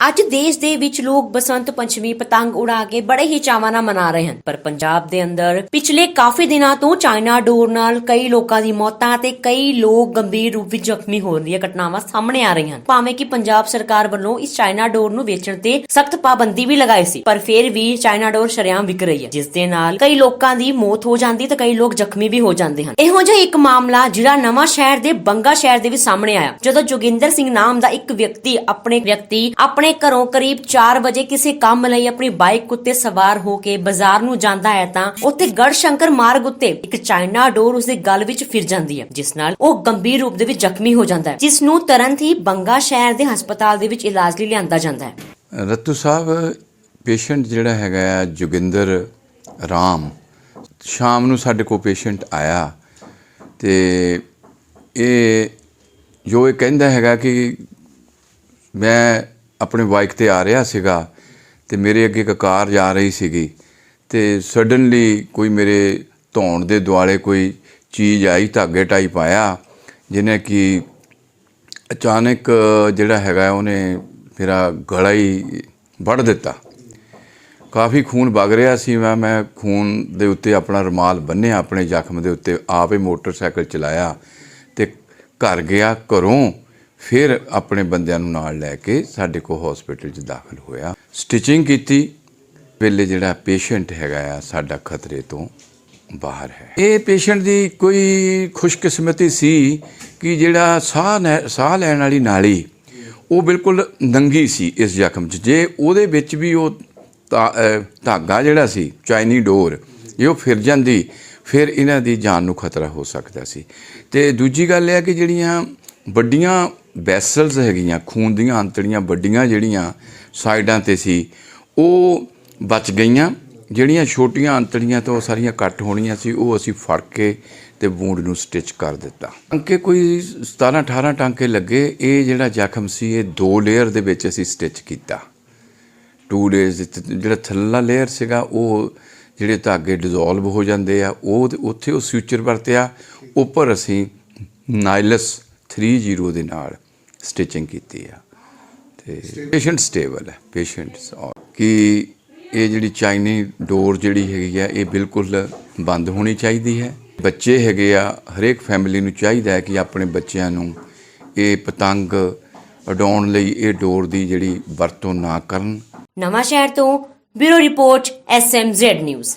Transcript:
ਅੱਜ ਦੇਸ਼ ਦੇ ਵਿੱਚ ਲੋਕ ਬਸੰਤ ਪੰਚਮੀ ਪਤੰਗ ਉਡਾ ਕੇ ਬੜੇ ਹੀ ਚਾਵਾਂ ਨਾਲ ਮਨਾ ਰਹੇ ਹਨ। ਪਰ ਪੰਜਾਬ ਦੇ ਅੰਦਰ ਪਿਛਲੇ ਕਾਫੀ ਦਿਨਾਂ ਤੋਂ ਚਾਈਨਾ ਡੋਰ ਨਾਲ ਕਈ ਲੋਕਾਂ ਦੀ ਮੌਤਾਂ ਤੇ ਕਈ ਲੋਕ ਗੰਭੀਰ ਰੂਪ ਵਿੱਚ ਜ਼ਖਮੀ ਹੋਣ ਦੀਆਂ ਘਟਨਾਵਾਂ ਸਾਹਮਣੇ ਆ ਰਹੀਆਂ ਹਨ। ਭਾਵੇਂ ਕਿ ਪੰਜਾਬ ਸਰਕਾਰ ਵੱਲੋਂ ਇਸ ਚਾਈਨਾ ਡੋਰ ਨੂੰ ਵੇਚਣ ਤੇ ਸਖਤ ਪਾਬੰਦੀ ਵੀ ਲਗਾਈ ਸੀ, ਪਰ ਫਿਰ ਵੀ ਚਾਈਨਾ ਡੋਰ ਸ਼ਰੇਆਮ ਵਿਕ ਰਹੀ ਹੈ, ਜਿਸ ਦੇ ਨਾਲ ਕਈ ਲੋਕਾਂ ਦੀ ਮੌਤ ਹੋ ਜਾਂਦੀ ਤੇ ਕਈ ਲੋਕ ਜ਼ਖਮੀ ਵੀ ਹੋ ਜਾਂਦੇ ਹਨ। ਇਹੋ ਜਿਹਾ ਇੱਕ ਮਾਮਲਾ ਜਿਹੜਾ ਨਵਾਂ ਸ਼ਹਿਰ ਦੇ ਬੰਗਾ ਸ਼ਹਿਰ ਦੇ ਵਿੱਚ ਸਾਹਮਣੇ ਆਇਆ, ਜਦੋਂ ਜੋਗਿੰਦਰ ਸਿੰਘ ਨਾਮ ਦਾ ਇੱਕ ਵਿਅਕਤੀ ਆਪਣੇ ਵਿਅਕਤੀ ਆਪਣੇ ਘਰੋਂ ਕਰੀਬ 4 ਵਜੇ ਕਿਸੇ ਕੰਮ ਲਈ ਆਪਣੀ ਬਾਈਕ ਉੱਤੇ ਸਵਾਰ ਹੋ ਕੇ ਬਾਜ਼ਾਰ ਨੂੰ ਜਾਂਦਾ ਹੈ ਤਾਂ ਉੱਥੇ ਗੜਸ਼ੰਕਰ ਮਾਰਗ ਉੱਤੇ ਇੱਕ ਚਾਈਨਾ ਡੋਰ ਉਸਦੇ ਗਲ ਵਿੱਚ ਫਿਰ ਜਾਂਦੀ ਹੈ, ਜਿਸ ਨਾਲ ਉਹ ਗੰਭੀਰ ਰੂਪ ਦੇ ਵਿੱਚ ਜ਼ਖਮੀ ਹੋ ਜਾਂਦਾ ਹੈ, ਜਿਸ ਨੂੰ ਤੁਰੰਤ ਹੀ ਬੰਗਾ ਸ਼ਹਿਰ ਦੇ ਹਸਪਤਾਲ ਦੇ ਵਿੱਚ ਇਲਾਜ ਲਈ ਲਿਆਂਦਾ ਜਾਂਦਾ ਹੈ। ਰਤੂ ਸਾਹਿਬ, ਪੇਸ਼ੈਂਟ ਜਿਹੜਾ ਹੈਗਾ ਆ, ਜੋਗਿੰਦਰ ਰਾਮ, ਸ਼ਾਮ ਨੂੰ ਸਾਡੇ ਕੋਲ ਪੇਸ਼ੈਂਟ ਆਇਆ ਤੇ ਇਹ ਜੋ ਇਹ ਕਹਿੰਦਾ ਹੈਗਾ ਕਿ ਮੈਂ ਆਪਣੇ ਬਾਈਕ ਤੇ ਆ ਰਿਹਾ ਸੀਗਾ ਤੇ ਮੇਰੇ ਅੱਗੇ ਇੱਕ ਕਾਰ ਜਾ ਰਹੀ ਸੀਗੀ ਤੇ ਸਡਨਲੀ ਕੋਈ ਮੇਰੇ ਧੌਣ ਦੇ ਦੁਆਲੇ ਕੋਈ ਚੀਜ਼ ਆਈ, ਧਾਗੇ ਟਾਈਪ ਆਇਆ, ਜਿਹਨੇ ਕਿ ਅਚਾਨਕ ਜਿਹੜਾ ਹੈਗਾ ਉਹਨੇ ਮੇਰਾ ਗਲਾ ਹੀ ਵੱਢ ਦਿੱਤਾ। ਕਾਫੀ ਖੂਨ ਵਗ ਰਿਹਾ ਸੀ ਮੈਂ ਮੈਂ ਖੂਨ ਦੇ ਉੱਤੇ ਆਪਣਾ ਰੁਮਾਲ ਬੰਨਿਆ ਆਪਣੇ ਜ਼ਖਮ ਦੇ ਉੱਤੇ ਆਪੇ ਮੋਟਰਸਾਈਕਲ ਚਲਾਇਆ ਤੇ ਘਰ ਗਿਆ ਘਰੋਂ ਫਿਰ ਆਪਣੇ ਬੰਦਿਆਂ ਨੂੰ ਨਾਲ ਲੈ ਕੇ ਸਾਡੇ ਕੋਲ ਹਸਪੀਟਲ 'ਚ ਦਾਖਲ ਹੋਇਆ। ਸਟਿਚਿੰਗ ਕੀਤੀ। ਵੇਲੇ ਜਿਹੜਾ ਪੇਸ਼ੈਂਟ ਹੈਗਾ ਆ, ਸਾਡਾ ਖਤਰੇ ਤੋਂ ਬਾਹਰ ਹੈ। ਇਹ ਪੇਸ਼ੈਂਟ ਦੀ ਕੋਈ ਖੁਸ਼ਕਿਸਮਤੀ ਸੀ ਕਿ ਜਿਹੜਾ ਸਾਹ ਨੈ- ਸਾਹ ਲੈਣ ਵਾਲੀ ਨਾਲੀ, ਉਹ ਬਿਲਕੁਲ ਨੰਗੀ ਸੀ ਇਸ ਜ਼ਖਮ 'ਚ। ਜੇ ਉਹਦੇ ਵਿੱਚ ਵੀ ਉਹ ਧਾ- ਧਾਗਾ ਜਿਹੜਾ ਸੀ ਚਾਈਨੀ ਡੋਰ, ਜੇ ਉਹ ਫਿਰ ਜਾਂਦੀ, ਫਿਰ ਇਹਨਾਂ ਦੀ ਜਾਨ ਨੂੰ ਖਤਰਾ ਹੋ ਸਕਦਾ ਸੀ। ਤੇ ਦੂਜੀ ਗੱਲ ਇਹ ਹੈ ਕਿ ਜਿਹੜੀਆਂ ਵੱਡੀਆਂ ਵੈਸਲਸ ਹੈਗੀਆਂ, ਖੂਨ ਦੀਆਂ ਅੰਤੜੀਆਂ ਵੱਡੀਆਂ ਜਿਹੜੀਆਂ ਸਾਈਡਾਂ ਤੇ ਸੀ, ਉਹ ਬਚ ਗਈਆਂ। ਜਿਹੜੀਆਂ ਛੋਟੀਆਂ ਅੰਤੜੀਆਂ ਤੋਂ ਸਾਰੀਆਂ ਕੱਟ ਹੋਣੀਆਂ ਸੀ, ਉਹ ਅਸੀਂ ਫੜ ਕੇ ਤੇ ਵੂੰਡ ਨੂੰ ਸਟਿਚ ਕਰ ਦਿੱਤਾ। ਟਾਂਕੇ ਕੋਈ 17 18 ਟਾਂਕੇ ਲੱਗੇ, ਇਹ ਜਿਹੜਾ ਜ਼ਖਮ ਸੀ, ਇਹ ਦੋ ਲੇਅਰ ਦੇ ਵਿੱਚ ਅਸੀਂ ਸਟਿਚ ਕੀਤਾ। ਟੂ ਡੇਜ਼ ਜਿਹੜਾ ਥੱਲਾ ਲੇਅਰ ਸੀਗਾ, ਉਹ ਜਿਹੜੇ ਧਾਗੇ ਡਿਸੋਲਵ ਹੋ ਜਾਂਦੇ ਆ, ਉਹ ਉੱਥੇ ਉਹ ਫਿਊਚਰ ਵਰਤਿਆ, ਉੱਪਰ ਅਸੀਂ ਨਾਈਲਸ 30 ਦੇ ਨਾਲ ਸਟਿਚਿੰਗ ਕੀਤੀ ਆ। ਤੇ ਪੇਸ਼ੈਂਟ ਸਟੇਬਲ ਹੈ ਪੇਸ਼ੈਂਟਸ ਕਿ ਇਹ ਜਿਹੜੀ ਚਾਈਨੀ ਡੋਰ ਜਿਹੜੀ ਹੈਗੀ ਆ, ਇਹ ਬਿਲਕੁਲ ਬੰਦ ਹੋਣੀ ਚਾਹੀਦੀ ਹੈ। ਬੱਚੇ ਹੈਗੇ ਆ, ਹਰੇਕ ਫੈਮਿਲੀ ਨੂੰ ਚਾਹੀਦਾ ਹੈ ਕਿ ਆਪਣੇ ਬੱਚਿਆਂ ਨੂੰ ਇਹ ਪਤੰਗ ਉਡਾਉਣ ਲਈ ਇਹ ਡੋਰ ਦੀ ਜਿਹੜੀ ਵਰਤੋਂ ਨਾ ਕਰਨ। ਨਵਾਂ ਸ਼ਹਿਰ ਤੋਂ ਬਿਊਰੋ ਰਿਪੋਰਟ ਐਸਐਮਜ਼ੈਡ ਨਿਊਜ਼